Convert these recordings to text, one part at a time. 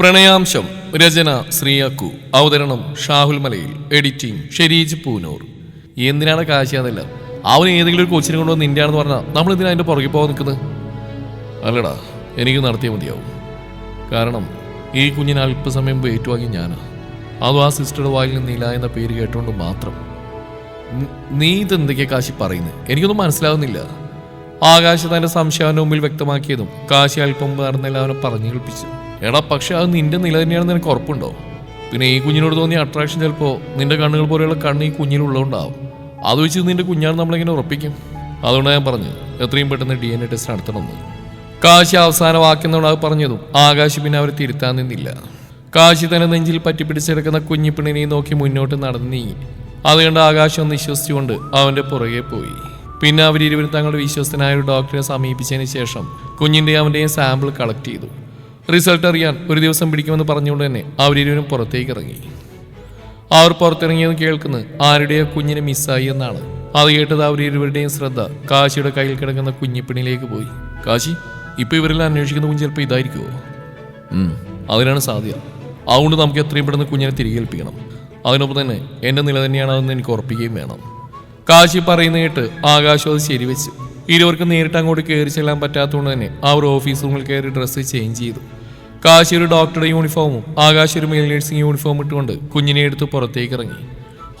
പ്രണയാംശം രചന ശ്രീയാക്കു. അവതരണം ഷാഹുൽ മലയിൽ. എഡിറ്റിംഗ് ഷെരീജ് പൂനൂർ. എന്തിനാണ് കാശിയാന്നല്ല അവൻ ഏതെങ്കിലും ഒരു കൊച്ചിനെ കൊണ്ടുവന്ന് നിന്റെ ആണെന്ന് പറഞ്ഞാൽ നമ്മൾ എന്തിനാ അതിന്റെ പുറകെ പോകാൻ നിൽക്കുന്നത് അല്ലടാ എനിക്ക് നടത്തിയേ മതിയാവും. കാരണം ഈ കുഞ്ഞിന് അല്പസമയം വെയിറ്റ് വാങ്ങി ഞാനാ. അതും ആ സിസ്റ്ററുടെ വായിൽ നിന്ന് നീല എന്ന പേര് കേട്ടുകൊണ്ട് മാത്രം. നീ ഇതെന്തൊക്കെയാ കാശി പറയുന്നത് എനിക്കൊന്നും മനസ്സിലാവുന്നില്ല. ആകാശ് തന്റെ സംശയം മുമ്പിൽ വ്യക്തമാക്കിയതും കാശി അല്പം നടന്നെല്ലാം അവനെ പറഞ്ഞു കേൾപ്പിച്ചു എടാ പക്ഷെ അത് നിന്റെ നില തന്നെയാണെന്ന് നിനക്ക് ഉറപ്പുണ്ടോ? പിന്നെ ഈ കുഞ്ഞിനോട് തോന്നിയ അട്രാക്ഷൻ ചിലപ്പോൾ നിന്റെ കണ്ണുകൾ പോലെയുള്ള കണ്ണ് ഈ കുഞ്ഞിനുള്ളതുകൊണ്ടാവും അത് വെച്ച് നിന്റെ കുഞ്ഞാണ് നമ്മളെങ്ങനെ ഉറപ്പിക്കും? അതുകൊണ്ടാണ് ഞാൻ പറഞ്ഞത്. എത്രയും പെട്ടെന്ന് ഡി എൻ എ ടെസ്റ്റ് നടത്തണമെന്ന്. കാശി അവസാന വാക്യം അത് പറഞ്ഞതും ആകാശ് പിന്നെ അവരെ തിരുത്താൻ നിന്നില്ല. കാശി തന്നെ നെഞ്ചിൽ പറ്റിപ്പിടിച്ചെടുക്കുന്ന കുഞ്ഞിപ്പെണ്ണിനെ നോക്കി മുന്നോട്ട് നടന്നു നീങ്ങി. അത് കണ്ട് ആകാശം വിശ്വസിച്ചുകൊണ്ട് അവന്റെ പുറകെ പോയി. പിന്നെ അവരിരുവരും തങ്ങളുടെ വിശ്വസ്തനായ ഒരു ഡോക്ടറെ സമീപിച്ചതിന് ശേഷം കുഞ്ഞിന്റെയും അവന്റെയും സാമ്പിൾ കളക്ട് ചെയ്തു. റിസൾട്ട് അറിയാൻ ഒരു ദിവസം പിടിക്കുമെന്ന് പറഞ്ഞുകൊണ്ട് തന്നെ അവരിരുവരും പുറത്തേക്ക് ഇറങ്ങി. അവർ പുറത്തിറങ്ങിയെന്ന് കേൾക്കുന്നത് ആരുടെയോ കുഞ്ഞിനെ മിസ്സായി എന്നാണ്. അത് കേട്ടത് അവരിരുവരുടെയും ശ്രദ്ധ കാശിയുടെ കയ്യിൽ കിടക്കുന്ന കുഞ്ഞിപ്പിണിലേക്ക് പോയി. കാശി ഇപ്പൊ ഇവരെല്ലാം അന്വേഷിക്കുന്ന കുഞ്ഞ് ചിലപ്പോൾ ഇതായിരിക്കുമോ അതിനാണ് സാധ്യത. അതുകൊണ്ട് നമുക്ക് എത്രയും പെട്ടെന്ന് കുഞ്ഞിനെ തിരികെ ഏൽപ്പിക്കണം. അതിനൊപ്പം തന്നെ എന്റെ നില തന്നെയാണ് അതെന്ന് എനിക്ക് ഉറപ്പിക്കുകയും വേണം. കാശി പറയുന്ന കേട്ട് ആകാശം അത് ശരിവെച്ചു. ഇരുവർക്കും നേരിട്ട് അങ്ങോട്ട് കയറി ചെല്ലാൻ പറ്റാത്തതുകൊണ്ട് തന്നെ അവർ ഓഫീസ് റൂമിൽ കയറി ഡ്രസ്സ് ചേഞ്ച് ചെയ്തു. കാശി ഒരു ഡോക്ടറുടെ യൂണിഫോമും ആകാശ് ഒരു മെയിൽ നഴ്സിംഗ് യൂണിഫോം ഇട്ടുകൊണ്ട് കുഞ്ഞിനെ എടുത്ത് പുറത്തേക്ക് ഇറങ്ങി.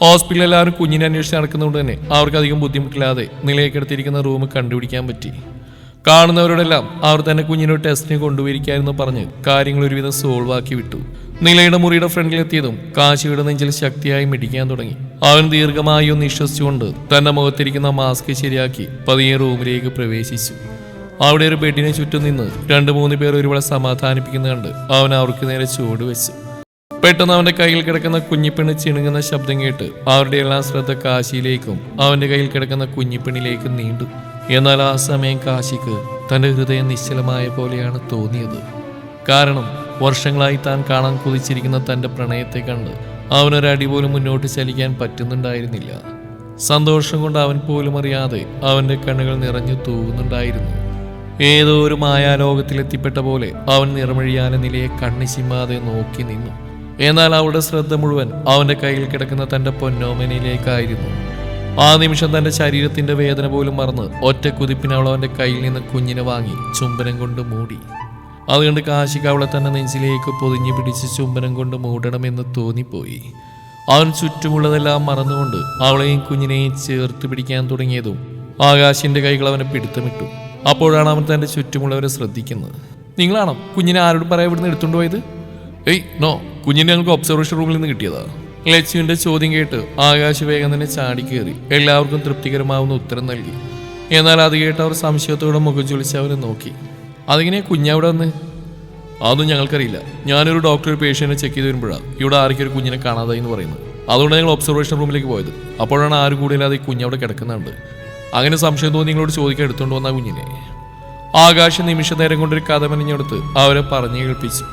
ഹോസ്പിറ്റലിൽ എല്ലാവരും കുഞ്ഞിനെ അന്വേഷിച്ച് നടക്കുന്നതുകൊണ്ട് തന്നെ അവർക്ക് അധികം ബുദ്ധിമുട്ടില്ലാതെ നിലയ്ക്കെടുത്തിരിക്കുന്ന റൂം കണ്ടുപിടിക്കാൻ പറ്റി. കാണുന്നവരോടെല്ലാം അവർ തന്നെ കുഞ്ഞിനെ ടെസ്റ്റിന് കൊണ്ടുപോയിരിക്കാമെന്ന് പറഞ്ഞ് കാര്യങ്ങൾ ഒരുവിധം സോൾവ് ആക്കി വിട്ടു. നിലയുടെ മുറിയുടെ ഫ്രണ്ടിലെത്തിയതും കാശിയുടെ നെഞ്ചിൽ ശക്തിയായി മിടിക്കാൻ തുടങ്ങി. അവൻ ദീർഘമായി ഒന്ന് വിശ്വസിച്ചുകൊണ്ട് തന്റെ മുഖത്തിരിക്കുന്ന മാസ്ക് ശരിയാക്കി പതിയെ റൂമിലേക്ക് പ്രവേശിച്ചു. അവിടെ ഒരു ബെഡിനെ ചുറ്റും നിന്ന് രണ്ടു മൂന്ന് പേർ ഒരുപാട് സമാധാനിപ്പിക്കുന്ന കണ്ട് അവൻ അവർക്ക് നേരെ ചൂട് വെച്ചു. പെട്ടെന്ന് അവന്റെ കയ്യിൽ കിടക്കുന്ന കുഞ്ഞിപ്പെണ്ണ് ചിണുങ്ങുന്ന ശബ്ദം കേട്ട് അവരുടെ എല്ലാം ശ്രദ്ധ കാശിയിലേക്കും അവന്റെ കയ്യിൽ കിടക്കുന്ന കുഞ്ഞിപ്പെണ്ണിലേക്കും നീണ്ടു. എന്നാൽ ആ സമയം കാശിക്ക് തന്റെ ഹൃദയം നിശ്ചലമായ പോലെയാണ് തോന്നിയത്. കാരണം വർഷങ്ങളായി താൻ കാണാൻ കുതിച്ചിരിക്കുന്ന തന്റെ പ്രണയത്തെ കണ്ട് അവനൊരടി പോലും മുന്നോട്ട് ചലിക്കാൻ പറ്റുന്നുണ്ടായിരുന്നില്ല. സന്തോഷം കൊണ്ട് അവൻ പോലും അറിയാതെ അവന്റെ കണ്ണുകൾ നിറഞ്ഞു തൂവുന്നുണ്ടായിരുന്നു. ഏതോ ഒരു മായാലോകത്തിലെത്തിപ്പെട്ട പോലെ അവൻ നിറമഴിയാന നിലയെ കണ്ണി ചിമ്മാതെ നോക്കി നിന്നു. എന്നാൽ അവളുടെ ശ്രദ്ധ മുഴുവൻ അവന്റെ കയ്യിൽ കിടക്കുന്ന തന്റെ പൊന്നോമനയിലേക്കായിരുന്നു ആ നിമിഷം തന്റെ ശരീരത്തിന്റെ വേദന പോലും മറന്ന് ഒറ്റ കുതിപ്പിന് അവൾ അവന്റെ കയ്യിൽ നിന്ന് കുഞ്ഞിനെ വാങ്ങി ചുംബനം കൊണ്ട് മൂടി. അതുകൊണ്ട് കാശിക്ക് അവളെ തന്നെ നെഞ്ചിലേക്ക് പൊതിഞ്ഞു പിടിച്ച് ചുംബനം കൊണ്ട് മൂടണമെന്ന് തോന്നിപ്പോയി. അവൻ ചുറ്റുമുള്ളതെല്ലാം മറന്നുകൊണ്ട് അവളെയും കുഞ്ഞിനെയും ചേർത്ത് പിടിക്കാൻ തുടങ്ങിയതും ആകാശിന്റെ കൈകൾ അവനെ പിടുത്തമിട്ടു. അപ്പോഴാണ് അവൻ തന്റെ ചുറ്റുമുള്ളവരെ ശ്രദ്ധിക്കുന്നത്. നിങ്ങളാണോ കുഞ്ഞിനെ ആരോടും പറയാൻ ഇവിടുന്ന് എടുത്തുകൊണ്ട് പോയത്? ഏയ് നോ കുഞ്ഞിനെ ഞങ്ങൾക്ക് ഒബ്സർവേഷൻ റൂമിൽ നിന്ന് കിട്ടിയതാ. ലക്ഷ്മിന്റെ ചോദ്യം കേട്ട് ആകാശ് വേഗം തന്നെ ചാടി ചാടിക്കേറി എല്ലാവർക്കും തൃപ്തികരമാവുന്ന ഉത്തരം നൽകി. എന്നാൽ അത് കേട്ട് അവർ സംശയത്തോടെ മുഖം ചൊളിച്ച് അവനെ നോക്കി. അതിങ്ങനെ കുഞ്ഞവിടെ വന്ന്? അതൊന്നും ഞങ്ങൾക്കറിയില്ല. ഞാനൊരു ഡോക്ടർ പേഷ്യനെ ചെക്ക് ചെയ്ത് വരുമ്പോഴാണ് ഇവിടെ ആർക്കും ഒരു കുഞ്ഞിനെ കാണാതായി എന്ന് പറയുന്നത്. അതുകൊണ്ട് ഞങ്ങൾ ഒബ്സർവേഷൻ റൂമിലേക്ക് പോയത്. അപ്പോഴാണ് ആരും കൂടിയില്ലാതെ ഈ കുഞ്ഞവിടെ കിടക്കുന്നുണ്ട്. അങ്ങനെ സംശയം തോന്നി നിങ്ങളോട് ചോദിക്കാൻ എടുത്തുകൊണ്ട് വന്ന കുഞ്ഞിനെ. ആകാശ നിമിഷ നേരം കൊണ്ടൊരു കഥ മെനഞ്ഞെടുത്ത് അവരെ പറഞ്ഞു കേൾപ്പിച്ചു.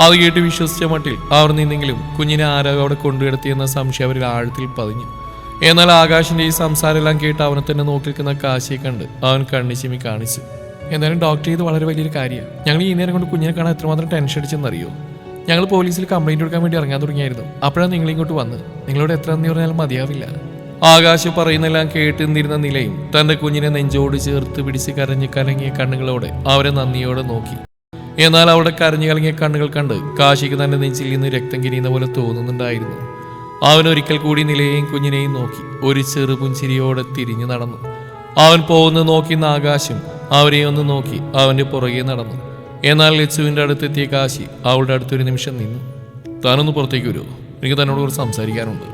അത് കേട്ട് വിശ്വസിച്ച മട്ടിൽ അവർ നിന്നെങ്കിലും കുഞ്ഞിനെ ആരോ അവിടെ കൊണ്ടുകിടത്തിയെന്ന സംശയം അവരിൽ ആഴത്തിൽ പതിഞ്ഞു. എന്നാൽ ആകാശിന്റെ ഈ സംസാരം എല്ലാം കേട്ട് അവനെ തന്നെ നോക്കി നിൽക്കുന്ന കാശിയെ കണ്ട് അവൻ കണ്ണിച്ചിമി കാണിച്ചു. എന്തായാലും ഡോക്ടർ ചെയ്ത് വളരെ വലിയൊരു കാര്യമാണ്. ഞങ്ങൾ ഈ നേരം കൊണ്ട് കുഞ്ഞിനെ കാണാൻ എത്രമാത്രം ടെൻഷൻ അടിച്ചെന്നറിയോ? ഞങ്ങൾ പോലീസിൽ കംപ്ലൈന്റ് കൊടുക്കാൻ വേണ്ടി ഇറങ്ങാൻ തുടങ്ങിയായിരുന്നു. അപ്പോഴാണ് നിങ്ങളിങ്ങോട്ട് വന്ന് നിങ്ങളോട് എത്ര നന്ദി പറഞ്ഞാലും മതിയാവില്ല. ആകാശ് പറയുന്നെല്ലാം കേട്ട് നിന്നിരുന്ന നിലയും തന്റെ കുഞ്ഞിനെ നെഞ്ചോട് ചേർത്ത് പിടിച്ച് കരഞ്ഞ് കലങ്ങിയ കണ്ണുകളോടെ അവരെ നന്ദിയോടെ നോക്കി. എന്നാൽ അവളുടെ കരഞ്ഞു കലങ്ങിയ കണ്ണുകൾ കണ്ട് കാശിക്ക് തന്റെ നെഞ്ചിൽ നിന്ന് രക്തം കിരിയുന്ന പോലെ തോന്നുന്നുണ്ടായിരുന്നു. അവൻ ഒരിക്കൽ കൂടി നിലയെയും കുഞ്ഞിനെയും നോക്കി ഒരു ചെറു ചെറുപുഞ്ചിരിയോടെ തിരിഞ്ഞു നടന്നു. അവൻ പോകുന്നു നോക്കി ആകാശം അവരെ ഒന്ന് നോക്കി അവന്റെ പുറകെ നടന്നു. എന്നാൽ ലച്ചുവിന്റെ അടുത്തെത്തിയ കാശി അവളുടെ അടുത്തൊരു നിമിഷം നിന്നു. താനൊന്ന് പുറത്തേക്ക് വരുമോ എനിക്ക് തന്നോട് കുറച്ച് സംസാരിക്കാനുണ്ട്.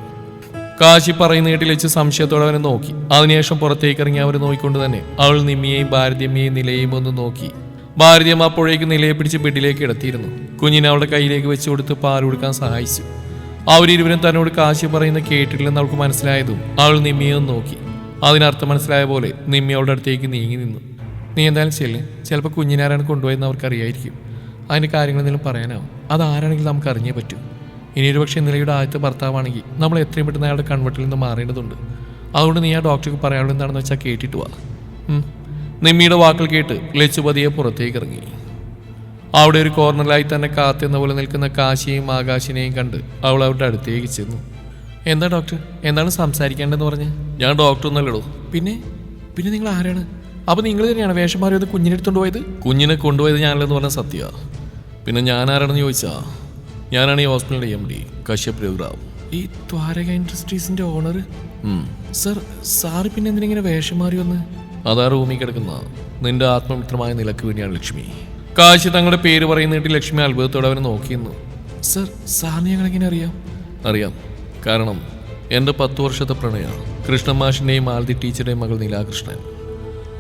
കാശി പറയുന്ന കേട്ടിൽ വെച്ച് സംശയത്തോടെ അവനെ നോക്കി. അതിനുശേഷം പുറത്തേക്ക് ഇറങ്ങി അവരെ നോക്കിക്കൊണ്ട് തന്നെ അവൾ നിമ്മിയെയും ഭാരതിയമ്മയെയും നിലയെയും ഒന്ന് നോക്കി. ഭാരതിയമ്മ അപ്പോഴേക്ക് നിലയെ പിടിച്ച് ബെഡിലേക്ക് കിടത്തിയിരുന്നു. കുഞ്ഞിനെ അവളുടെ കയ്യിലേക്ക് വെച്ച് കൊടുത്ത് പാൽ കൊടുക്കാൻ സഹായിച്ചു. അവരിരുവരും തന്നോട് കാശി പറയുന്ന കേട്ടിട്ടില്ലെന്ന് അവൾക്ക് മനസ്സിലായതും അവൾ നിമ്മിയെ ഒന്ന് നോക്കി. അതിനർത്ഥം മനസ്സിലായ പോലെ നിമ്മി അവളുടെ അടുത്തേക്ക് നീങ്ങി നിന്നു. നീ എന്തായാലും ചെല്ലേ. ചിലപ്പോൾ കുഞ്ഞിനാരാണ് കൊണ്ടുപോയെന്ന് അവർക്കറിയായിരിക്കും. അതിന്റെ കാര്യങ്ങൾ എന്തെങ്കിലും പറയാനാവും. അത് ആരാണെങ്കിലും നമുക്ക് അറിഞ്ഞേ പറ്റൂ. ഇനി ഒരുപക്ഷെ നിലയുടെ ആദ്യത്തെ ഭർത്താവാണെങ്കിൽ നമ്മൾ എത്രയും പെട്ടെന്ന് അയാളുടെ കൺവെർട്ടിൽ നിന്ന് മാറേണ്ടതുണ്ട്. അതുകൊണ്ട് നീ ആ ഡോക്ടർക്ക് പറയാനുള്ളത് എന്താണെന്ന് വെച്ചാൽ കേട്ടിട്ട് വാ. നിമ്മിയുടെ വാക്കുകൾ കേട്ട് ലച്ചുപതിയെ പുറത്തേക്ക് ഇറങ്ങി. അവിടെ ഒരു കോർണറിലായി തന്നെ കാത്തുന്ന പോലെ നിൽക്കുന്ന കാശിയെയും ആകാശിനെയും കണ്ട് അവൾ അവരുടെ അടുത്തേക്ക് ചെന്നു. എന്താ ഡോക്ടർ എന്താണ് സംസാരിക്കേണ്ടതെന്ന് പറഞ്ഞ്? ഞാൻ ഡോക്ടർ ഒന്നല്ലടോ. പിന്നെ? പിന്നെ നിങ്ങൾ ആരാണ്? അപ്പൊ നിങ്ങൾ തന്നെയാണ് വേഷം മാറിയത് കുഞ്ഞിനെ എടുത്തോണ്ട് പോയത്? കുഞ്ഞിനെ കൊണ്ടുപോയത് ഞാനല്ലെന്ന് പറഞ്ഞ സത്യ പിന്നെ ഞാൻ ആരാണെന്ന് ചോദിച്ചാ? ഞാനാണ് ഈ ഹോസ്പിറ്റലിന്റെ എം ഡി കശ്യപ് രഘുറാവ് ഈ ദ്വാരക ഇൻഡസ്ട്രീസിന്റെ ഓണർ? സർ സാർ പിന്നെ എന്തിനിങ്ങനെ വേഷം മാറി വന്ന്? അതാ റൂമിൽ കിടക്കുന്ന. നിന്റെ ആത്മമിത്രമായ നിലയ്ക്ക് വേണ്ടിയാണ് ലക്ഷ്മി. കാശി തങ്ങളുടെ പേര് പറയുന്നിട്ട് ലക്ഷ്മി അത്ഭുതത്തോടെ അവനെ നോക്കിയിരുന്നു. സർ സാറിന് ഞങ്ങൾ എങ്ങനെ അറിയാം? അറിയാം. കാരണം എന്റെ പത്ത് വർഷത്തെ പ്രണയ കൃഷ്ണമാഷിന്റെയും മാലതി ടീച്ചറുടെയും മകൾ നീലാകൃഷ്ണൻ.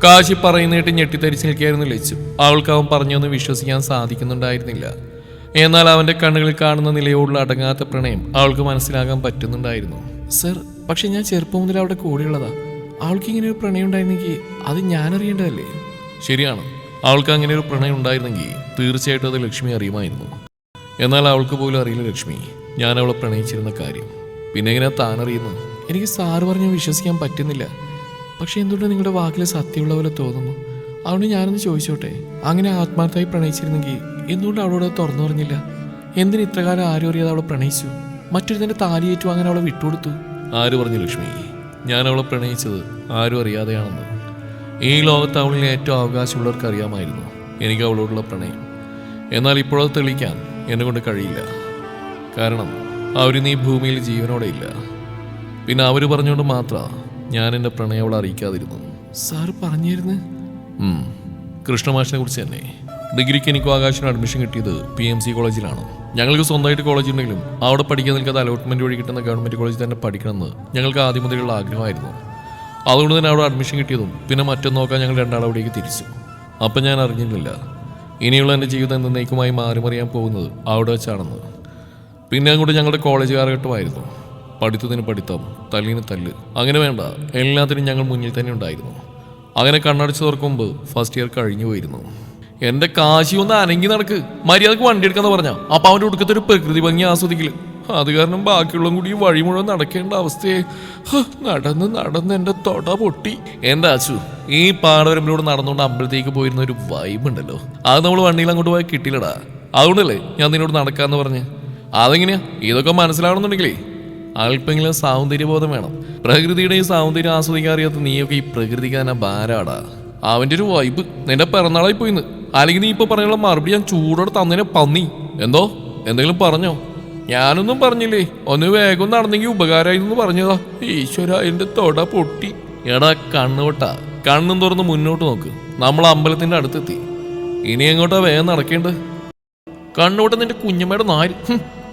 കാശി പറയുന്നിട്ട് ഞെട്ടിത്തരിച്ച് നിൽക്കുകയായിരുന്നു ലച്ചു? അവൾക്ക് അവൻ പറഞ്ഞൊന്നും വിശ്വസിക്കാൻ സാധിക്കുന്നുണ്ടായിരുന്നില്ല. എന്നാൽ അവന്റെ കണ്ണുകളിൽ കാണുന്ന നിലയോടുള്ള അടങ്ങാത്ത പ്രണയം അവൾക്ക് മനസ്സിലാകാൻ പറ്റുന്നുണ്ടായിരുന്നു. സർ പക്ഷെ ഞാൻ ചെറുപ്പം മുതൽ അവിടെ കൂടെയുള്ളതാ. അവൾക്ക് ഇങ്ങനെ ഒരു പ്രണയം ഉണ്ടായിരുന്നെങ്കിൽ അത് ഞാൻ അറിയേണ്ടതല്ലേ? ശരിയാണ്. അവൾക്ക് അങ്ങനെ ഒരു പ്രണയം ഉണ്ടായിരുന്നെങ്കിൽ തീർച്ചയായിട്ടും അത് ലക്ഷ്മി അറിയുമായിരുന്നു. എന്നാൽ അവൾക്ക് പോലും അറിയില്ല ലക്ഷ്മി. ഞാൻ അവളെ പ്രണയിച്ചിരുന്ന കാര്യം. പിന്നെ എങ്ങനെയാ താൻ അറിയുന്നു എനിക്ക് സാറ് പറഞ്ഞ് വിശ്വസിക്കാൻ പറ്റുന്നില്ല. പക്ഷെ എന്തുകൊണ്ട് നിങ്ങളുടെ വാക്കിൽ സത്യമുള്ള പോലെ തോന്നുന്നു? അതുകൊണ്ട് ഞാനൊന്ന് ചോദിച്ചോട്ടെ? അങ്ങനെ ആത്മാർത്ഥമായി പ്രണയിച്ചിരുന്നെങ്കിൽ എന്തുകൊണ്ട് അവളോട് തുറന്നു പറഞ്ഞില്ല? എന്തിന് ഇത്രകാലം ആരും അറിയാതെ അവളെ പ്രണയിച്ചു? മറ്റൊരു തന്നെ താലിയേറ്റു അങ്ങനെ അവളെ വിട്ടുകൊടുത്തു? ആര് പറഞ്ഞു ലക്ഷ്മി? ഞാൻ അവളെ പ്രണയിച്ചത് ആരും അറിയാതെയാണെന്ന്. ഈ ലോകത്ത് അവളിൽ ഏറ്റവും അവകാശമുള്ളവർക്ക് അറിയാമായിരുന്നു എനിക്ക് അവളോടുള്ള പ്രണയം. എന്നാൽ ഇപ്പോഴത് തെളിയിക്കാൻ എന്നെ കൊണ്ട് കഴിയില്ല. കാരണം അവരിന്ന് ഈ ഭൂമിയിൽ ജീവനോടെ ഇല്ല. പിന്നെ അവർ പറഞ്ഞുകൊണ്ട് മാത്രമാണ് ഞാൻ എന്റെ പ്രണയം അവളെ അറിയിക്കാതിരുന്നു സാർ പറഞ്ഞിരുന്നു? കൃഷ്ണമാഷിനെ കുറിച്ച് തന്നെ. ഡിഗ്രിക്ക് എനിക്കും ആകാശിന് അഡ്മിഷൻ കിട്ടിയത് പി എം സി കോളേജിലാണ്. ഞങ്ങൾക്ക് സ്വന്തമായിട്ട് കോളേജ് ഉണ്ടെങ്കിലും അവിടെ പഠിക്കാൻ നിൽക്കാതെ അലോട്ട്മെന്റ് വഴി കിട്ടുന്ന ഗവൺമെന്റ് കോളേജിൽ തന്നെ പഠിക്കണമെന്ന് ഞങ്ങൾക്ക് ആദ്യം മുതലുള്ള ആഗ്രഹമായിരുന്നു. അതുകൊണ്ട് തന്നെ അവിടെ അഡ്മിഷൻ കിട്ടിയതും പിന്നെ മറ്റൊന്ന് നോക്കാൻ ഞങ്ങൾ രണ്ടാൾ അവിടേക്ക് തിരിച്ചു. അപ്പം ഞാൻ അറിഞ്ഞിരുന്നില്ല. ഇനിയുള്ള എന്റെ ജീവിതം എന്നേക്കുമായി മാറി മറിയാൻ പോകുന്നത് അവിടെ വെച്ചാണെന്ന്. പിന്നെ അങ്ങോട്ട് ഞങ്ങളുടെ കോളേജ് കാലഘട്ടമായിരുന്നു. പഠിത്തത്തിന് പഠിത്തം തല്ലിന് തല്ല്. അങ്ങനെ വേണ്ട എല്ലാത്തിനും ഞങ്ങൾ മുന്നിൽ തന്നെ ഉണ്ടായിരുന്നു. അങ്ങനെ കണ്ണടച്ച് തുറക്കുമ്പോൾ ഫസ്റ്റ് ഇയർ കഴിഞ്ഞു പോയിരുന്നു. എന്റെ കാശി ഒന്ന് അനങ്ങി നടക്ക്. മര്യാദയ്ക്ക് വണ്ടി എടുക്കാന്ന് പറഞ്ഞ. അപ്പൊ അവന്റെ ഒടുക്കത്തെ ഒരു പ്രകൃതി ഭംഗി ആസ്വദിക്കൽ. അത് കാരണം ബാക്കിയുള്ളതും കൂടി വഴി മുഴുവൻ നടക്കേണ്ട അവസ്ഥയെ. നടന്ന് നടന്ന് എന്റെ തൊട പൊട്ടി. എന്താ അച്ചു ഈ പാടവരമ്പിലൂടെ നടന്നുകൊണ്ട് അമ്പലത്തേക്ക് പോയിരുന്ന ഒരു വൈബ് ഉണ്ടല്ലോ. അത് നമ്മൾ വണ്ടിയിൽ അങ്ങോട്ട് പോയാൽ കിട്ടിയില്ലടാ അതുകൊണ്ടല്ലേ ഞാൻ നിന്നോട് നടക്കാന്ന് പറഞ്ഞ്. അതെങ്ങനെയാ? ഇതൊക്കെ മനസ്സിലാവണമെന്നുണ്ടെങ്കിലേ. അല്പെങ്കിലും സൗന്ദര്യബോധം വേണം. പ്രകൃതിയുടെ ഈ സൗന്ദര്യം ആസ്വദിക്കാൻ അറിയാത്ത നീയൊക്കെ ഈ പ്രകൃതിക്കാന ഭാരാടാ അവന്റെ ഒരു വൈബ് നിന്റെ പിറന്നാളായി പോയിന്ന്. അല്ലെങ്കിൽ നീ ഇപ്പൊ പറഞ്ഞുള്ള മറുപടി ഞാൻ ചൂടോടെ തന്നതിനെ പന്നി. എന്തോ? എന്തെങ്കിലും പറഞ്ഞോ? ഞാനൊന്നും പറഞ്ഞില്ലേ? ഒന്ന് വേഗം നടന്നെങ്കിൽ ഉപകാരമായിരുന്നു പറഞ്ഞതാ. ഈശ്വര എന്റെ തൊട പൊട്ടി. എടാ കണ്ണുകൊട്ട കണ്ണും തുറന്ന് മുന്നോട്ട് നോക്ക്. നമ്മൾ അമ്പലത്തിന്റെ അടുത്തെത്തി. ഇനി എങ്ങോട്ടാ വേഗം നടക്കേണ്ടത്? കണ്ണോട്ട് നിന്റെ കുഞ്ഞമ്മയുടെ നാല്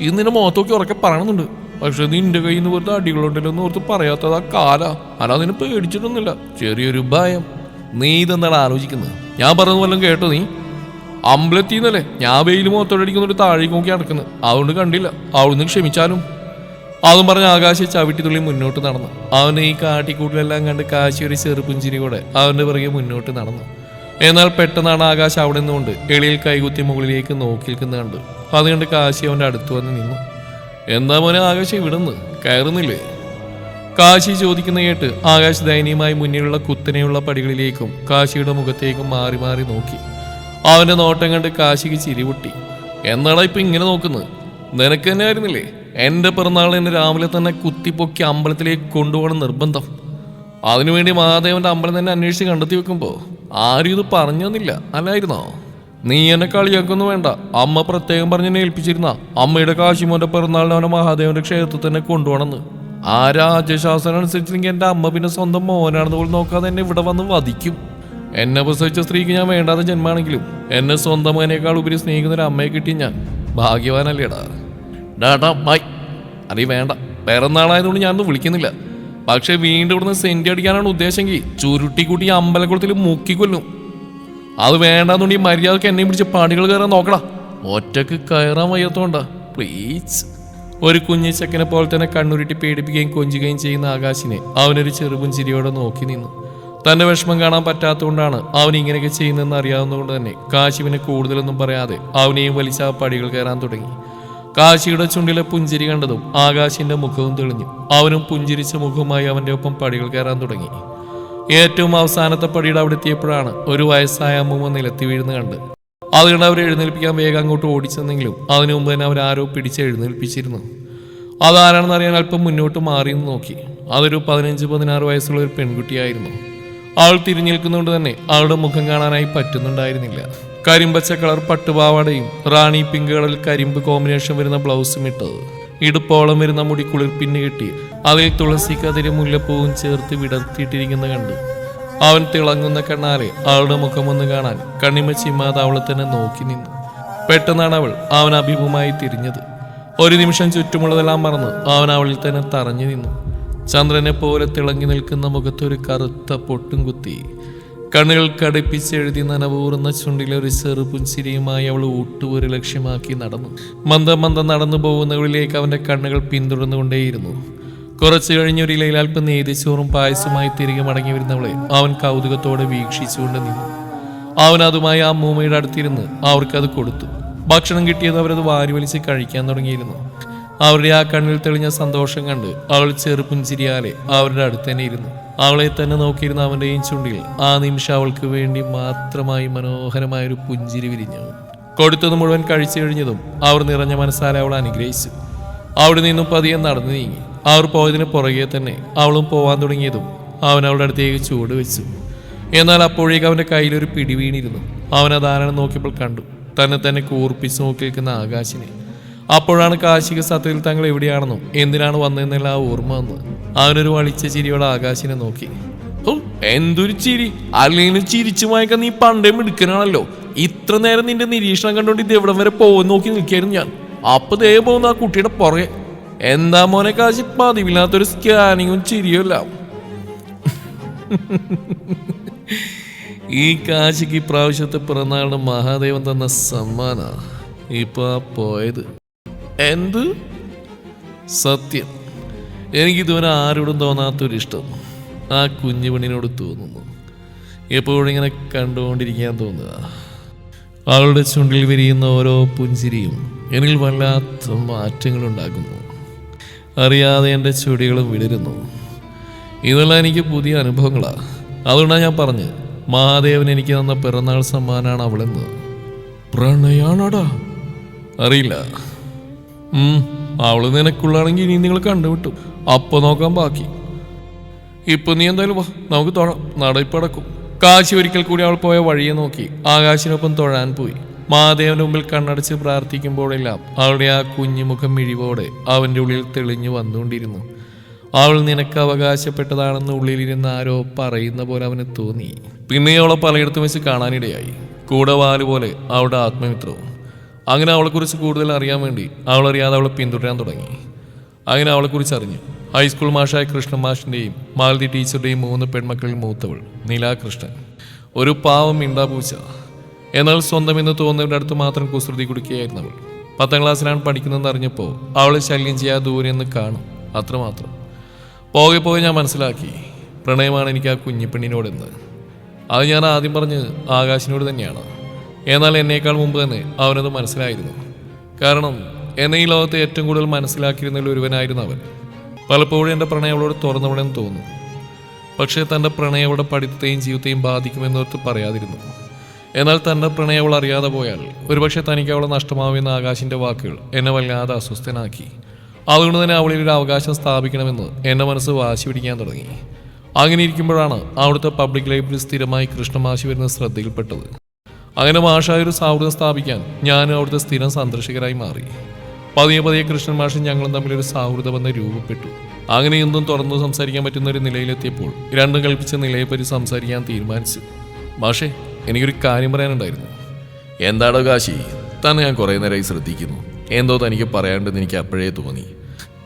ഇത് നിന്റെ മുഖത്തോക്കി ഉറക്കെ പറയണമെന്നുണ്ട് പക്ഷെ നിന്റെ കയ്യിൽ നിന്ന് വെറുതെ അടികളുണ്ടല്ലോ എന്ന് ഓർത്ത് പറയാത്തത് കാല. അല്ല നിന്നെ പേടിച്ചിട്ടൊന്നുമില്ല. ചെറിയൊരു ഭയം. നീ ഇതെന്താണ് ആലോചിക്കുന്നത്? ഞാൻ പറഞ്ഞത് വല്ലതും കേട്ടോ നീ? അമ്പലത്തിന്നല്ലേ ഞാൻ വെയിൽ മുഖത്തോടടിക്കുന്ന ഒരു താഴേക്ക് നോക്കി നടക്കുന്നത് അതുകൊണ്ട് കണ്ടില്ല. അവിടുന്ന് ക്ഷമിച്ചാലും. അതും പറഞ്ഞ് ആകാശ ചവിട്ടിത്തുള്ളി മുന്നോട്ട് നടന്നു. അവനെ ഈ കാട്ടിക്കൂട്ടിലെല്ലാം കണ്ട് കാശി ഒരു ചെറുപുഞ്ചിരി കൂടെ അവന്റെ പിറകെ മുന്നോട്ട് നടന്നു. എന്നാൽ പെട്ടെന്നാണ് ആകാശ് അവിടെ നിന്നുകൊണ്ട് എളിയിൽ കൈകുത്തി മുകളിലേക്ക് നോക്കി നിൽക്കുന്ന കണ്ടു. അത് കണ്ട് കാശി അവന്റെ അടുത്ത് വന്ന് നിന്നു. എന്താ മോനെ ആകാശ് ഇവിടുന്ന്? കയറുന്നില്ലേ? കാശി ചോദിക്കുന്ന കേട്ട് ആകാശ് ദയനീയമായി മുന്നിലുള്ള കുത്തനെയുള്ള പടികളിലേക്കും കാശിയുടെ മുഖത്തേക്കും മാറി മാറി നോക്കി. അവന്റെ നോട്ടം കണ്ട് കാശിക്ക് ചിരിപൊട്ടി എന്നാണ് ഇപ്പൊ ഇങ്ങനെ നോക്കുന്നത് നിനക്ക് തന്നെ ആയിരുന്നില്ലേ എന്റെ പിറന്നാൾ എന്നെ രാവിലെ തന്നെ കുത്തിപ്പൊക്കി അമ്പലത്തിലേക്ക് കൊണ്ടുപോകണം നിർബന്ധം. അതിനുവേണ്ടി മഹാദേവന്റെ അമ്പലം തന്നെ അന്വേഷിച്ച് കണ്ടെത്തി വെക്കുമ്പോ ആരും ഇത് പറഞ്ഞൊന്നില്ല. അല്ലായിരുന്നോ? നീ എന്നെ കളിയാക്കൊന്നും വേണ്ട. അമ്മ പ്രത്യേകം പറഞ്ഞ് ഏൽപ്പിച്ചിരുന്ന അമ്മയുടെ കാശിമോന്റെ പിറന്നാളിന് അവനെ മഹാദേവന്റെ ക്ഷേത്രത്തിൽ തന്നെ കൊണ്ടുപോകണമെന്ന്. ആ രാജ്യശാസ്ത്രം അനുസരിച്ചില്ലെങ്കിൽ എന്റെ അമ്മ പിന്നെ സ്വന്തം മോനാണെന്ന് പോലും നോക്കാതെ എന്നെ ഇവിടെ വന്ന് വധിക്കും. എന്നെ പ്രസവിച്ച സ്ത്രീക്ക് ഞാൻ വേണ്ടാത്ത ജന്മാണെങ്കിലും എന്നെ സ്വന്തം മകനേക്കാൾ ഉപരി സ്നേഹിക്കുന്ന ഒരു അമ്മയെ കിട്ടി ഞാൻ. ഭാഗ്യവാനല്ലേടാ. ഡാടാ ബൈ. അറി വേണ്ട. പിറന്നാളായതുകൊണ്ട് ഞാനൊന്നും വിളിക്കുന്നില്ല. പക്ഷെ വീണ്ടും ഇവിടുന്ന് സെന്റ് അടിക്കാനാണ് ഉദ്ദേശമെങ്കിൽ ചുരുട്ടിക്കൂട്ടി അമ്പലക്കുളത്തിൽ മുക്കിക്കൊല്ലും അത് വേണ്ടാന്നുണ്ടെങ്കിൽ മര്യാദയ്ക്ക് എന്നെ പിടിച്ച് പാടികൾ കയറാൻ നോക്കടാ. ഒറ്റയ്ക്ക് കയറാൻ വയ്യാത്തോണ്ടാ. പ്ലീസ്. ഒരു കുഞ്ഞു ചെക്കനെ പോലെ തന്നെ കണ്ണുരുട്ടി പേടിപ്പിക്കുകയും കൊഞ്ചുകയും ചെയ്യുന്ന ആകാശിനെ അവനൊരു ചെറുപുഞ്ചിരിയോടെ നോക്കി നിന്നു. തന്റെ വിഷമം കാണാൻ പറ്റാത്തതുകൊണ്ടാണ് അവൻ ഇങ്ങനെയൊക്കെ ചെയ്യുന്നതെന്ന് അറിയാവുന്നതുകൊണ്ട് തന്നെ കാശിവിനെ കൂടുതലൊന്നും പറയാതെ അവനെയും വലിച്ച പടികൾ കയറാൻ തുടങ്ങി. കാശിയുടെ ചുണ്ടിലെ പുഞ്ചിരി കണ്ടതും ആകാശിന്റെ മുഖവും തെളിഞ്ഞു. അവനും പുഞ്ചിരിച്ച മുഖവുമായി അവന്റെ ഒപ്പം പടികൾ കയറാൻ തുടങ്ങി. ഏറ്റവും അവസാനത്തെ പടിയുടെ അവിടെ എത്തിയപ്പോഴാണ് ഒരു വയസ്സായ അമ്മൂമ്മ നിലത്തി വീഴുന്ന കണ്ട് അതുകൊണ്ട് അവരെ എഴുന്നേൽപ്പിക്കാൻ വേഗം അങ്ങോട്ട് ഓടിച്ചെന്നെങ്കിലും അതിനു മുമ്പ് തന്നെ അവരാരോ പിടിച്ച് എഴുന്നേൽപ്പിച്ചിരുന്നു. അതാരാണെന്ന് അറിയാൻ അല്പം മുന്നോട്ട് മാറി എന്ന് നോക്കി. അതൊരു പതിനഞ്ച് പതിനാറ് വയസ്സുള്ള ഒരു പെൺകുട്ടിയായിരുന്നു. അവൾ തിരിഞ്ഞു നിൽക്കുന്നതുകൊണ്ട് തന്നെ അവളുടെ മുഖം കാണാനായി പറ്റുന്നുണ്ടായിരുന്നില്ല. കരിമ്പച്ച കളർ പട്ടുപാവാടയും റാണി പിങ്ക് കളർ കരിമ്പ് കോമ്പിനേഷൻ വരുന്ന ബ്ലൗസും ഇട്ടത്. ഇടുപ്പോളം വരുന്ന മുടി കുളിർപ്പിന്ന് കെട്ടി അതിൽ തുളസി കതിരും മുല്ലപ്പൂവും ചേർത്ത് വിടർത്തിയിട്ടിരിക്കുന്ന കണ്ടു. അവൻ തിളങ്ങുന്ന കണ്ണാലെ അവളുടെ മുഖമൊന്ന് കാണാൻ കണ്ണിമ മാതാവളെ തന്നെ നോക്കി നിന്നു. പെട്ടെന്നാണ് അവൾ അവൻ അഭിമുഖമായി തിരിഞ്ഞത്. ഒരു നിമിഷം ചുറ്റുമുള്ളതെല്ലാം മറന്ന് അവൻ അവളിൽ തന്നെ തറഞ്ഞു നിന്നു. ചന്ദ്രനെ പോലെ തിളങ്ങി നിൽക്കുന്ന മുഖത്തൊരു കറുത്ത പൊട്ടും കുത്തി. കണ്ണുകൾ കടുപ്പിച്ചെഴുതി നനവൂറുന്ന ചുണ്ടിലെ ഒരു ചെറുപുഞ്ചിരിയുമായി അവൾ ഊട്ടുപൊരു ലക്ഷ്യമാക്കി നടന്നു. മന്ദം മന്ദം നടന്നു പോകുന്നവളിലേക്ക് അവന്റെ കണ്ണുകൾ പിന്തുടർന്നുകൊണ്ടേയിരുന്നു. കുറച്ചു കഴിഞ്ഞൊരു ഇലയിൽ അല്പം നേതിച്ചോറും പായസവുമായി തിരികെ മടങ്ങി വരുന്നവളെ അവൻ കൗതുകത്തോടെ വീക്ഷിച്ചുകൊണ്ട് നിന്നു. അവൻ അതുമായി ആ മൂമ്മയുടെ അടുത്തിരുന്ന് അവർക്കത് കൊടുത്തു. ഭക്ഷണം കിട്ടിയത് അവരത് വാരി വലിച്ച് കഴിക്കാൻ തുടങ്ങിയിരുന്നു. അവരുടെ ആ കണ്ണിൽ തെളിഞ്ഞ സന്തോഷം കണ്ട് അവൾ ചെറുപുഞ്ചിരിയാലെ അവരുടെ അടുത്ത് തന്നെ ഇരുന്നു. അവളെ തന്നെ നോക്കിയിരുന്ന അവന്റെയും ചുണ്ടിൽ ആ നിമിഷം അവൾക്ക് വേണ്ടി മാത്രമായി മനോഹരമായൊരു പുഞ്ചിരി വിരിഞ്ഞു. കൊടുത്തത് മുഴുവൻ കഴിച്ചു കഴിഞ്ഞതും അവർ നിറഞ്ഞ മനസ്സാലെ അവൾ അനുഗ്രഹിച്ചു. അവിടെ നിന്നും പതിയെ നടന്നു നീങ്ങി. അവർ പോയതിന് പുറകെ തന്നെ അവളും പോവാൻ തുടങ്ങിയതും അവൻ അവളുടെ അടുത്തേക്ക് ചൂട് വെച്ചു. എന്നാൽ അപ്പോഴേക്ക് അവന്റെ കയ്യിൽ ഒരു പിടി വീണിരുന്നു. അവൻ അതാരാണ് നോക്കിയപ്പോൾ കണ്ടു. തന്നെ തന്നെ കൂർപ്പിച്ച് നോക്കി നിൽക്കുന്ന ആകാശിനെ. അപ്പോഴാണ് കാശിക സത്യത്തിൽ തങ്ങൾ എവിടെയാണെന്നും എന്തിനാണ് വന്നതെന്നുള്ള ആ ഓർമ്മ വന്ന് അവനൊരു വളിച്ച ചിരിയോടെ ആകാശിനെ നോക്കി. ഓ എന്തൊരു ചിരി. അല്ലെങ്കിൽ ചിരിച്ചു മയക്കാൻ നീ പണ്ടേ മിടുക്കനാണല്ലോ. ഇത്ര നേരം നിന്റെ നിരീക്ഷണം കണ്ടുകൊണ്ട് ഇത് എവിടം വരെ പോകുന്ന നോക്കി നിൽക്കായിരുന്നു ഞാൻ. അപ്പൊ ദേ പോകുന്ന ആ കുട്ടിയുടെ പുറകെ. എന്താ മോനെ കാശി പതിവില്ലാത്തൊരു സ്കാനിങ്ങും ചിരിയല്ല ഈ കാശിക്ക് പ്രാവശ്യത്തെ പിറന്നാളിന് മഹാദേവൻ തന്ന സമ്മാന ഇപ്പൊ പോയത്. എന്ത്? സത്യം. എനിക്കിതുവരെ ആരോടും തോന്നാത്തൊരിഷ്ടം ആ കുഞ്ഞു പെണ്ണിനോട് തോന്നുന്നു. എപ്പോഴും ഇങ്ങനെ കണ്ടുകൊണ്ടിരിക്കാൻ തോന്നുക. അവളുടെ ചുണ്ടിൽ വിരിയുന്ന ഓരോ പുഞ്ചിരിയും എന്നിൽ വല്ലാത്ത മാറ്റങ്ങളുണ്ടാക്കുന്നു. അറിയാതെ എന്റെ ചെടികൾ വിടരുന്നു ഇതെല്ലാം എനിക്ക് പുതിയ അനുഭവങ്ങളാണ് അതുകൊണ്ടാണ് ഞാൻ പറഞ്ഞ് മഹാദേവൻ എനിക്ക് തന്ന പിറന്നാൾ സമ്മാനാണ് അവളെന്ന്. പ്രണയാണോടാ? അറിയില്ല. അവൾ നിനക്കുള്ളാണെങ്കിൽ ഇനി നിങ്ങൾ കണ്ടുവിട്ടു അപ്പൊ നോക്കാൻ ബാക്കി. ഇപ്പൊ നീ എന്തായാലും വാ നമുക്ക് തൊഴാം. നടയിപ്പടക്കും. കാശി ഒരിക്കൽ കൂടി അവൾ പോയ വഴിയെ നോക്കി. ആകാശിനൊപ്പം തൊഴാൻ പോയി. മഹാദേവന്റെ മുമ്പിൽ കണ്ണടച്ച് പ്രാർത്ഥിക്കുമ്പോഴെല്ലാം അവളുടെ ആ കുഞ്ഞുമുഖം മിഴിവോടെ അവന്റെ ഉള്ളിൽ തെളിഞ്ഞു വന്നുകൊണ്ടിരുന്നു. അവൾ നിനക്ക് അവകാശപ്പെട്ടതാണെന്ന് ഉള്ളിലിരുന്ന് ആരോ പറയുന്ന പോലെ അവന് തോന്നി. പിന്നെ അവളെ പലയിടത്തും വെച്ച് കാണാനിടയായി. കൂടെ വാൽ പോലെ അവളുടെ ആത്മമിത്രവും. അങ്ങനെ അവളെക്കുറിച്ച് കൂടുതൽ അറിയാൻ വേണ്ടി അവളറിയാതെ അവളെ പിന്തുടരാൻ തുടങ്ങി. അങ്ങനെ അവളെക്കുറിച്ച് അറിഞ്ഞു. ഹൈസ്കൂൾ മാഷായ കൃഷ്ണ മാഷിന്റെയും മാലതി ടീച്ചറുടെയും മൂന്ന് പെൺമക്കളിൽ മൂത്തവൾ നീലാകൃഷ്ണൻ. ഒരു പാവം മിണ്ടാപൂച്ച. എന്നാൽ സ്വന്തം എന്ന് തോന്നുന്നവരുടെ അടുത്ത് മാത്രം കുസൃതി കുടിക്കുകയായിരുന്നു അവൾ. പത്താം ക്ലാസ്സിലാണ് പഠിക്കുന്നതെന്ന് അറിഞ്ഞപ്പോൾ അവളെ ശല്യം ചെയ്യാതെ ദൂരെ നിന്ന് കാണും. അത്രമാത്രം. പോകെ പോകെ ഞാൻ മനസ്സിലാക്കി. പ്രണയമാണ് എനിക്ക് ആ കുഞ്ഞിപ്പെണ്ണിനോടെന്ന്. അത് ഞാൻ ആദ്യം പറഞ്ഞ് ആകാശിനോട് തന്നെയാണ്. എന്നാൽ എന്നേക്കാൾ മുമ്പ് തന്നെ അവനത് മനസ്സിലായിരുന്നു. കാരണം എന്നെ ഈ ലോകത്തെ ഏറ്റവും കൂടുതൽ മനസ്സിലാക്കിയിരുന്നതിൽ ഒരുവനായിരുന്നു അവൻ. പലപ്പോഴും എന്റെ പ്രണയവളോട് തുറന്നവളെന്ന് തോന്നുന്നു പക്ഷേ തന്റെ പ്രണയം അവളുടെ പഠിത്തത്തെയും ജീവിതത്തെയും ബാധിക്കുമെന്നോർത്ത് പറയാതിരുന്നു. എന്നാൽ തന്റെ പ്രണയം അവൾ അറിയാതെ പോയാൽ ഒരുപക്ഷെ തനിക്ക് അവളെ നഷ്ടമാവുമെന്ന ആകാശിന്റെ വാക്കുകൾ എന്നെ വല്ലാതെ അസ്വസ്ഥനാക്കി. അതുകൊണ്ട് തന്നെ അവളിൽ ഒരു അവകാശം സ്ഥാപിക്കണമെന്ന് എന്റെ മനസ്സ് വാശി പിടിക്കാൻ തുടങ്ങി. അങ്ങനെ ഇരിക്കുമ്പോഴാണ് അവിടുത്തെ പബ്ലിക് ലൈബ്രറി സ്ഥിരമായി കൃഷ്ണമാശി വരുന്ന ശ്രദ്ധയിൽപ്പെട്ടത്. അങ്ങനെ മാഷായ ഒരു സൗഹൃദം സ്ഥാപിക്കാൻ ഞാനും അവിടുത്തെ സ്ഥിരം സന്ദർശകരായി മാറി. പതിയെ പതിയെ കൃഷ്ണൻ മാഷും ഞങ്ങളും തമ്മിൽ ഒരു സൗഹൃദ ബന്ധം രൂപപ്പെട്ടു. അങ്ങനെ എന്തും തുറന്നു സംസാരിക്കാൻ പറ്റുന്ന ഒരു നിലയിലെത്തിയപ്പോൾ രണ്ടും കൽപ്പിച്ച നിലയെപ്പറ്റി സംസാരിക്കാൻ തീരുമാനിച്ചു. മാഷേ എനിക്കൊരു കാര്യം പറയാനുണ്ടായിരുന്നു. എന്താടോ കാശി? തന്നെ ഞാൻ കുറേ നേരമായി ശ്രദ്ധിക്കുന്നു. എന്തോ തനിക്ക് പറയാണ്ടെന്ന് എനിക്ക് അപ്പോഴേ തോന്നി.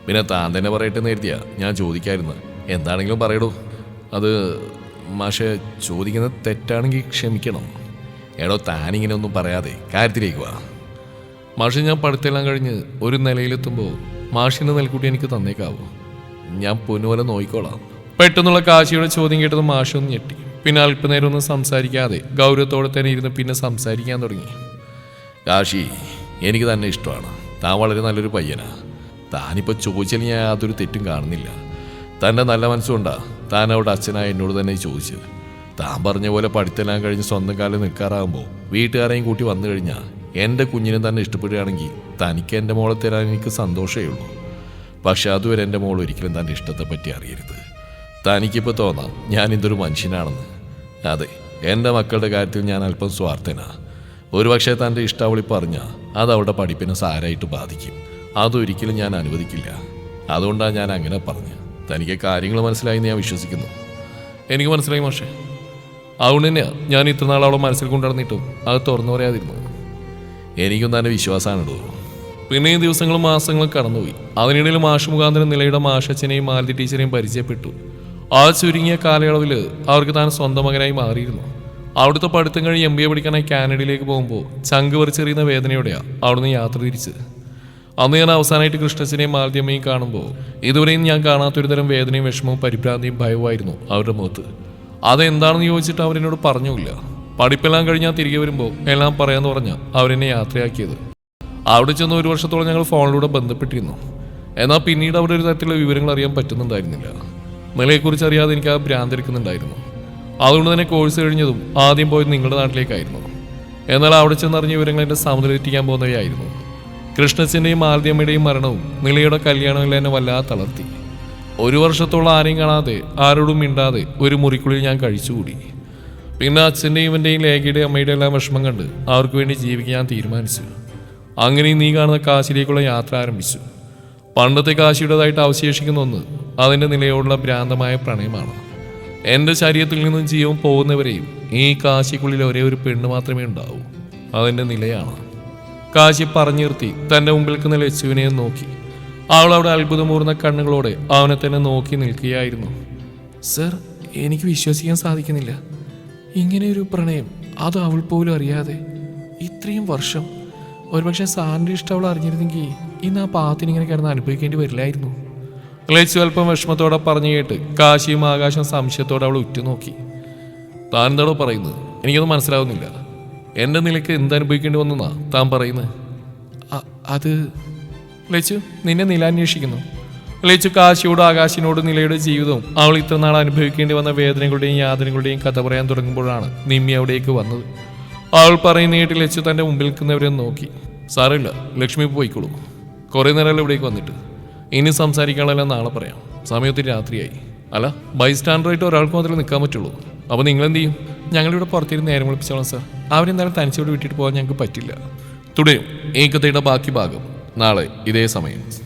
പിന്നെ താൻ തന്നെ പറയട്ടെ കരുതിയാ ഞാൻ ചോദിക്കായിരുന്നു. എന്താണെങ്കിലും പറയടോ. അത് മാഷെ ചോദിക്കുന്നത് തെറ്റാണെങ്കിൽ ക്ഷമിക്കണം. എടോ താനിങ്ങനെ ഒന്നും പറയാതെ. കാര്യത്തിലേക്ക് വാ. മാഷ് ഞാൻ പഠിത്തെല്ലാം കഴിഞ്ഞ് ഒരു നിലയിലെത്തുമ്പോൾ മാഷിന്റെ നെൽക്കുട്ടി എനിക്ക് തന്നേക്കാവോ. ഞാൻ പൊന്നുപോലെ നോയിക്കോളാം. പെട്ടെന്നുള്ള കാശിയുടെ ചോദ്യം കേട്ടത് മാഷൊന്ന് ഞെട്ടി. പിന്നെ അല്പനേരം ഒന്നും സംസാരിക്കാതെ ഗൗരവത്തോടെ തന്നെ ഇരുന്ന് പിന്നെ സംസാരിക്കാൻ തുടങ്ങി. കാശി എനിക്ക് തന്നെ ഇഷ്ടമാണ്. താൻ വളരെ നല്ലൊരു പയ്യനാ. താനിപ്പോൾ ചോദിച്ചാൽ ഞാൻ യാതൊരു തെറ്റും കാണുന്നില്ല. തന്റെ നല്ല മനസ്സുകൊണ്ടാ താൻ അവിടെ അച്ഛനായ എന്നോട് തന്നെ ചോദിച്ചത്. താൻ പറഞ്ഞ പോലെ പഠിത്തെല്ലാം കഴിഞ്ഞ് സ്വന്തം കാലിൽ നിൽക്കാറാകുമ്പോൾ വീട്ടുകാരെയും കൂട്ടി വന്നു കഴിഞ്ഞാൽ എന്റെ കുഞ്ഞിനെ തന്നെ ഇഷ്ടപ്പെടുകയാണെങ്കിൽ തനിക്ക് എന്റെ മോളെ തരാൻ എനിക്ക് സന്തോഷമേ ഉള്ളൂ. പക്ഷെ അതുവരെ എന്റെ മോൾ ഒരിക്കലും തന്റെ ഇഷ്ടത്തെ പറ്റി അറിയരുത്. തനിക്കിപ്പോൾ തോന്നാം ഞാൻ ഇതൊരു മനുഷ്യനാണെന്ന്. അതെ എന്റെ മക്കളുടെ കാര്യത്തിൽ ഞാൻ അല്പം സ്വാർത്ഥനാണ് ഒരുപക്ഷെ തന്റെ ഇഷ്ടാവളി പറഞ്ഞാൽ അത് അവളുടെ പഠിപ്പിനെ സാരായിട്ട് ബാധിക്കും. അതൊരിക്കലും ഞാൻ അനുവദിക്കില്ല. അതുകൊണ്ടാണ് ഞാൻ അങ്ങനെ പറഞ്ഞു. തനിക്ക് കാര്യങ്ങൾ മനസ്സിലായി എന്ന് ഞാൻ വിശ്വസിക്കുന്നു. എനിക്ക് മനസ്സിലായി മാഷേ. അതുകൊണ്ട് തന്നെയാണ് ഞാൻ ഇത്ര നാൾ അവളെ മനസ്സിൽ കൊണ്ടുനടന്നിട്ടും അത് തുറന്നു പറയാതിരുന്നു എനിക്കും തന്നെ വിശ്വാസമാണ് പിന്നെ ഈ ദിവസങ്ങളും മാസങ്ങളും കടന്നുപോയി. അതിനിടയിൽ മാഷ് മുഖാന്തരം നിലയുടെ മാഷച്ചനെയും മാലതി ടീച്ചറെയും പരിചയപ്പെട്ടു. ആ ചുരുങ്ങിയ കാലയളവിൽ അവർക്ക് താൻ സ്വന്തം മകനായി മാറിയിരുന്നു. അവിടുത്തെ പഠിത്തം കഴിഞ്ഞ് എം ബി എ പഠിക്കാനായി കാനഡയിലേക്ക് പോകുമ്പോൾ ചങ്ക് പറിച്ചെറിയുന്ന വേദനയോടെയാണ് അവിടുന്ന് യാത്ര തിരിച്ചത്. അന്ന് ഞാൻ അവസാനമായിട്ട് കൃഷ്ണച്ചനെയും മാലദ്യമ്മയും കാണുമ്പോൾ ഇതുവരെയും ഞാൻ കാണാത്തൊരു തരം വേദനയും വിഷമവും പരിഭ്രാന്തിയും ഭയവുമായിരുന്നു അവരുടെ മുഖത്ത്. അതെന്താണെന്ന് ചോദിച്ചിട്ട് അവരെന്നോട് പറഞ്ഞില്ല പഠിപ്പെല്ലാം കഴിഞ്ഞാൽ തിരികെ വരുമ്പോൾ എല്ലാം പറയാമെന്ന് പറഞ്ഞാൽ അവരെന്നെ യാത്രയാക്കിയത്. അവിടെ ചെന്ന് ഒരു വർഷത്തോളം ഞങ്ങൾ ഫോണിലൂടെ ബന്ധപ്പെട്ടിരുന്നു. എന്നാൽ പിന്നീട് അവിടെ ഒരു തരത്തിലുള്ള വിവരങ്ങൾ അറിയാൻ പറ്റുന്നുണ്ടായിരുന്നില്ല. നിലയെക്കുറിച്ച് അറിയാതെ എനിക്ക് ആ ഭ്രാന്തെടുക്കുന്നുണ്ടായിരുന്നു അതുകൊണ്ട് തന്നെ കോഴ്സ് കഴിഞ്ഞതും ആദ്യം പോയത് നിങ്ങളുടെ നാട്ടിലേക്കായിരുന്നു. എന്നാൽ അവിടെ ചെന്നറിഞ്ഞ വിവരങ്ങൾ എന്റെ സമുദ്രത്തിക്കാൻ പോകുന്നവയായിരുന്നു. കൃഷ്ണച്ചന്റെയും മാലതിയമ്മയുടെയും മരണവും നിളയുടെ കല്യാണവും എന്നെ വല്ലാതെ തളർത്തി. ഒരു വർഷത്തോളം ആരെയും കാണാതെ ആരോടും മിണ്ടാതെ ഒരു മുറിക്കുള്ളിൽ ഞാൻ കഴിച്ചുകൂടി. പിന്നെ അച്ഛന്റെയും ഇവന്റെയും ലേഖയുടെയും അമ്മയുടെ എല്ലാം വിഷമം കണ്ട് അവർക്ക് വേണ്ടി ജീവിക്കാൻ ഞാൻ തീരുമാനിച്ചു. അങ്ങനെ നീ കാണുന്ന കാശിലേക്കുള്ള യാത്ര ആരംഭിച്ചു. പണ്ടത്തെ കാശിയുടേതായിട്ട് അവശേഷിക്കുന്ന ഒന്ന് അതിന്റെ നിലയോടുള്ള ഭ്രാന്തമായ പ്രണയമാണ്. എന്റെ ശരീരത്തിൽ നിന്നും ജീവൻ പോകുന്നവരെയും ഈ കാശിക്കുള്ളിൽ ഒരേ ഒരു പെണ്ണ് മാത്രമേ ഉണ്ടാവൂ. അതിന്റെ നിലയാണ്. കാശി പറഞ്ഞു നിർത്തി തന്റെ മുമ്പിൽ നിൽക്കുന്ന ലച്ചുവിനെ നോക്കി. അവൾ അവിടെ അത്ഭുതമൂർന്ന കണ്ണുകളോടെ അവനെ തന്നെ നോക്കി നിൽക്കുകയായിരുന്നു. സർ എനിക്ക് വിശ്വസിക്കാൻ സാധിക്കുന്നില്ല. ഇങ്ങനെയൊരു പ്രണയം അത് അവൾ പോലും അറിയാതെ. ഇത്രയും വർഷം. ഒരുപക്ഷെ സാറിന്റെ ഇഷ്ടം അവൾ അറിഞ്ഞിരുന്നെങ്കിൽ ഇന്ന് ആ പാത്തിന് ഇങ്ങനെ കിടന്ന് അനുഭവിക്കേണ്ടി വരില്ലായിരുന്നു. ലച്ചു അല്പം വിഷമത്തോടെ പറഞ്ഞു കേട്ട് കാശിയും ആകാശം സംശയത്തോടെ അവൾ ഉറ്റുനോക്കി. താൻ എന്താണോ പറയുന്നത്? എനിക്കൊന്നും മനസ്സിലാവുന്നില്ല. എന്റെ നിലയ്ക്ക് എന്തനുഭവിക്കേണ്ടി വന്നെന്നാ താൻ പറയുന്നത് അത് ലച്ചു നിന്നെ നില അന്വേഷിക്കുന്നു ലച്ചു കാശിയോടും ആകാശിനോടും നിലയുടെ ജീവിതവും അവൾ ഇത്ര നാൾ അനുഭവിക്കേണ്ടി വന്ന വേദനകളുടെയും യാതനകളുടെയും കഥ പറയാൻ തുടങ്ങുമ്പോഴാണ് നിമ്മി അവിടേക്ക് വന്നത്. അവൾ പറയുന്ന കേട്ട് ലച്ചു തന്റെ മുമ്പിൽ നിൽക്കുന്നവരെ നോക്കി. സാറില്ല ലക്ഷ്മി പോയിക്കോളൂ. കുറേ നേരം ഇവിടേക്ക് വന്നിട്ട്. ഇനി സംസാരിക്കാനുള്ള നാളെ പറയാം. സമയത്ത് രാത്രിയായി. അല്ല ബൈസ്റ്റാൻഡറായിട്ട് ഒരാൾക്ക് മാത്രമേ നിൽക്കാൻ പറ്റുള്ളൂ. അപ്പോൾ നിങ്ങൾ എന്ത് ചെയ്യും ഞങ്ങളിവിടെ പുറത്തിരുന്ന് നേരം വിളിപ്പിച്ചോളാം സാർ. അവരെന്തായാലും തനിച്ചോട് വിട്ടിട്ട് പോകാൻ ഞങ്ങൾക്ക് പറ്റില്ല. തുടരും. ഈ കഥയുടെ ബാക്കി ഭാഗം. നാളെ ഇതേ സമയം.